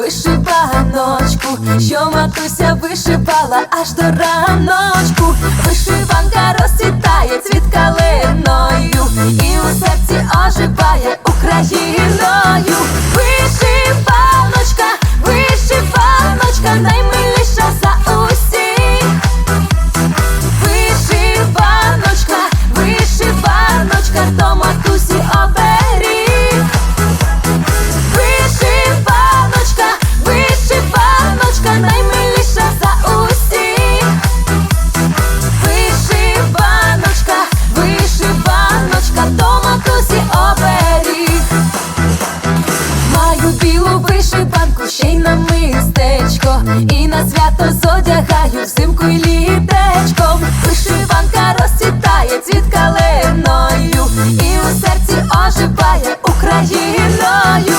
вишибаночку, що матуся вишибала аж до раночку. Вишиванку, ще й на мистечко, і на свято зодягаю взимку й літечком. Вишиванка розцвітає цвіт калиною, і у серці оживає Україною.